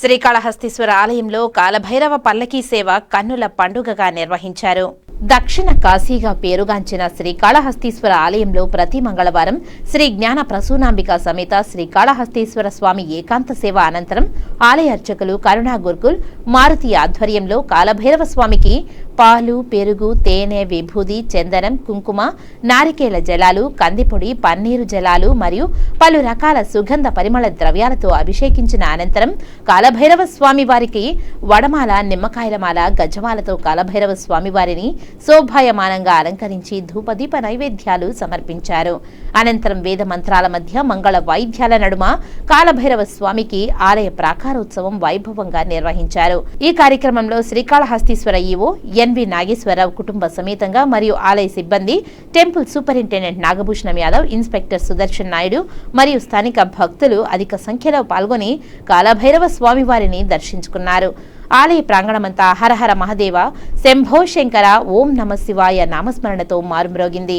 శ్రీకాళహస్తీశ్వర ఆలయంలో కాలభైరవ పల్లకీ సేవ కన్నుల పండుగగా నిర్వహించారు. దక్షిణ కాశీగా పేరుగాంచిన శ్రీకాళహస్తీశ్వర ఆలయంలో ప్రతి మంగళవారం శ్రీ జ్ఞాన ప్రసూనాంబిక సమేత శ్రీకాళహస్తీశ్వర స్వామి ఏకాంత సేవ అనంతరం ఆలయ అర్చకులు కరుణా గురుకుల్ మారుతి ఆధ్వర్యంలో కాలభైరవ స్వామికి పాలు పెరుగు తేనె విభూది చందనం కుంకుమ నారికేల జలాలు కందిపొడి పన్నీరు జలాలు మరియు పలు రకాల సుగంధ పరిమళ ద్రవ్యాలతో అభిషేకించిన అనంతరం కాలభైరవ స్వామి వారికి వడమాల నిమ్మకాయలమాల గజమాలతో కాలభైరవ స్వామి వారిని శోభాయమానంగా అలంకరించి ధూపదీప నైవేద్యాలు సమర్పించారు. అనంతరం వేద మంత్రాల మధ్య మంగళ వాయిద్యాల నడుమ కాలభైరవ స్వామికి ఆలయ ప్రాకారోత్సవం వైభవంగా నిర్వహించారు. ఈ కార్యక్రమంలో శ్రీకాళహస్తీశ్వర ఈవో ఎన్వి నాగేశ్వరరావు కుటుంబ సమేతంగా మరియు ఆలయ సిబ్బంది temple superintendent Nagabhushanam Yadav inspector Sudarshan Naidu మరియు స్థానిక భక్తులు అధిక సంఖ్యలో పాల్గొని కాలభైరవ స్వామివారిని దర్శించుకున్నారు. ఆలయ ప్రాంగణమంతా హరహర మహదేవ శంభో శంకర ఓం నమ శివాయ నామస్మరణతో మారుమ్రోగింది.